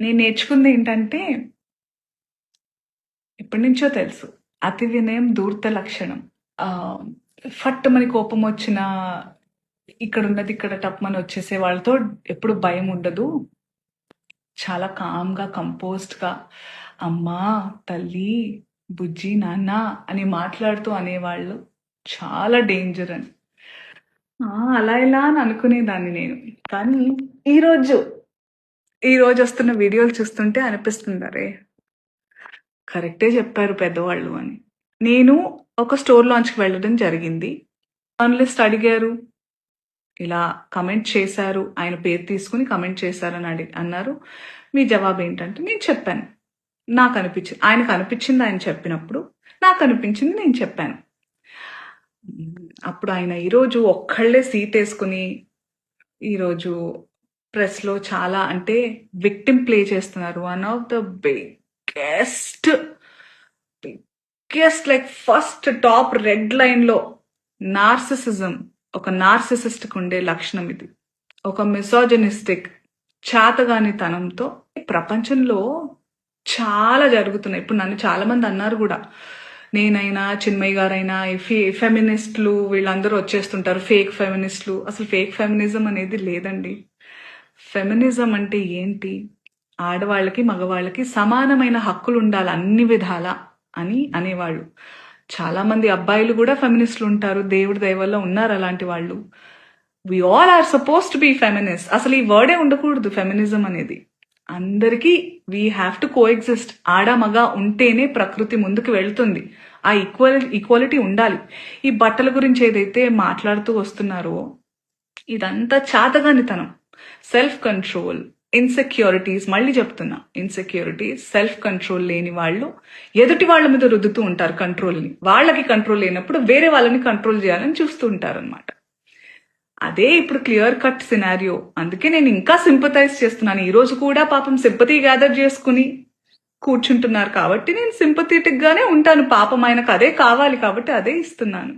నేను నేర్చుకుంది ఏంటంటే ఎప్పటి నుంచో తెలుసు. అతి వినయం దూర్త లక్షణం. ఫట్ మని కోపం వచ్చిన ఇక్కడ ఉన్నది ఇక్కడ టప్మని వచ్చేసే వాళ్ళతో ఎప్పుడు భయం ఉండదు. చాలా కామ్గా కంపోజ్డ్గా అమ్మా తల్లి బుజ్జి నాన్న అని మాట్లాడుతూ అనేవాళ్ళు. చాలా డేంజర్ అని. అలా ఇలా అని అనుకునేదాన్ని నేను. కానీ ఈరోజు ఈరోజు వస్తున్న వీడియోలు చూస్తుంటే అనిపిస్తుంది అరే కరెక్టే చెప్పారు పెద్దవాళ్ళు అని. నేను ఒక స్టోర్ లాంచ్కి వెళ్ళడం జరిగింది. జర్నలిస్ట్ అడిగారు. ఇలా కమెంట్ చేశారు. ఆయన పేరు తీసుకుని కమెంట్ చేశారని అడి అన్నారు. మీ జవాబు ఏంటంటే నేను చెప్పాను. నాకు అనిపించింది ఆయనకు అనిపించింది ఆయన చెప్పినప్పుడు. నాకు అనిపించింది నేను చెప్పాను. అప్పుడు ఆయన ఈరోజు ఒక్కళ్ళే సీట్ వేసుకుని ఈరోజు ప్రెస్లో చాలా అంటే విక్టిమ్ ప్లే చేస్తున్నారు. One of the biggest biggest like first top red లైన్లో నార్సిసిజం ఒక నార్సిసిస్ట్కి ఉండే లక్షణం ఇది. ఒక మిసోజనిస్టిక్ చేతగాని తనంతో ప్రపంచంలో చాలా జరుగుతున్నాయి. ఇప్పుడు నన్ను చాలా మంది అన్నారు కూడా. నేనైనా చిన్మయ్య గారైనా ఫెమినిస్ట్లు ఫే వీళ్ళందరూ వచ్చేస్తుంటారు. ఫేక్ ఫెమినిస్ట్లు. అసలు ఫేక్ ఫెమినిజం అనేది లేదండి. ఫెమినిజం అంటే ఏంటి? ఆడవాళ్ళకి మగవాళ్ళకి సమానమైన హక్కులు ఉండాలి అన్ని విధాల అని అనేవాళ్ళు. చాలా మంది అబ్బాయిలు కూడా ఫెమినిస్టులు ఉంటారు. దేవుడి దయవల్ల ఉన్నారు అలాంటి వాళ్ళు. We all are suppose to be feminist అసలు ఈ వర్డే ఉండకూడదు ఫెమినిజం అనేది. అందరికీ we have to coexist ఆడ మగ ఉంటేనే ప్రకృతి ముందుకు వెళ్తుంది. ఆ ఈక్వల్ ఈక్వాలిటీ ఉండాలి. ఈ బట్టల గురించి ఏదైతే మాట్లాడుతూ వస్తున్నారో ఇదంతా చాతగానితనం. సెల్ఫ్ కంట్రోల్ ఇన్సెక్యూరిటీస్ మళ్ళీ చెప్తున్నా ఇన్సెక్యూరిటీస్ సెల్ఫ్ కంట్రోల్ లేని వాళ్ళు ఎదుటి వాళ్ళ మీద రుద్దుతూ ఉంటారు కంట్రోల్ని. వాళ్ళకి కంట్రోల్ లేనప్పుడు వేరే వాళ్ళని కంట్రోల్ చేయాలని చూస్తూ ఉంటారు అనమాట అదే ఇప్పుడు క్లియర్ కట్ సినారియో. అందుకే నేను ఇంకా సింపతైజ్ చేస్తున్నాను. ఈ రోజు కూడా పాపం సింపతి గ్యాదర్ చేసుకుని కూర్చుంటున్నారు కాబట్టి నేను సింపథెటిక్ గానే ఉంటాను. పాపం ఆయనకు అదే కావాలి కాబట్టి అదే ఇస్తున్నాను.